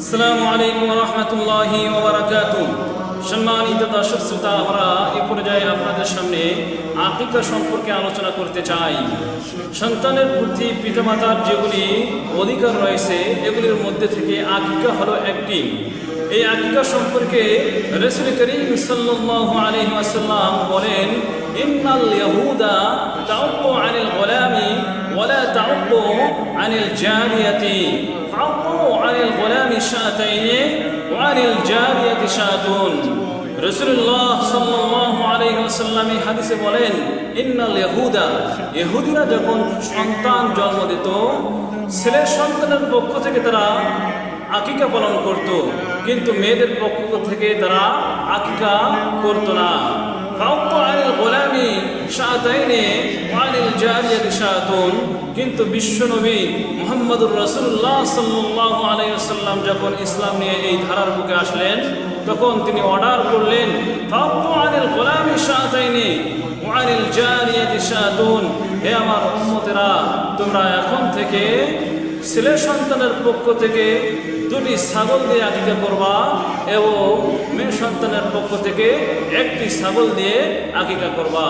আসসালামু আলাইকুম রহমতুল্লাহ ওবরাকাত সম্মানিত দর্শক শ্রোতা, আমরা এ পর্যায়ে আপনাদের সামনে আকিকা সম্পর্কে আলোচনা করতে চাই। সন্তানের প্রতি পিতামাতার যেগুলি অধিকার রয়েছে, এগুলির মধ্যে থেকে আকিকা হলো একটি। এই আকিকা সম্পর্কে রসুল করিম সাল্লাহ আলহি আসাল্লাম বলেন, ইন্নাল ইয়াহুদা তাউকু আনিল গোলামি ওয়ালা তাউকু আনিল জারিয়াতি। ওয়ারিল জারিয়াতি সাল্লাল্লাহু আলাইহি ওয়াসাল্লাম হাদিসে বলেন, ইন্নাল ইয়াহুদা, ইহুদিরা যখন সন্তান জন্ম দিত ছেলের সন্তানের পক্ষ থেকে তারা আকিকা পালন করত, কিন্তু মেয়েদের পক্ষ থেকে তারা আকিকা করত না। ফাউকু আনিল গোলামি শাহতাইনে ওয়ারিল শাহাতুন কিন্তু বিশ্বনবী মুহাম্মদুর রাসূলুল্লাহ সাল্লাল্লাহু আলাইহি ওয়াসাল্লাম যখন ইসলাম নিয়ে এই ধারার বুকে আসলেন, তখন তিনি অর্ডার করলেন আনিল গোলামি শাহাতাইনে ওয়ানিল জারিয়াতি শাহাতুন হে আমার উম্মতেরা, তোমরা এখন থেকে ছেলে সন্তানের পক্ষ থেকে দুটি ছাগল দিয়ে আকিকা করবা এবং মেয়ে সন্তানের পক্ষ থেকে একটি ছাগল দিয়ে আকিকা করবা।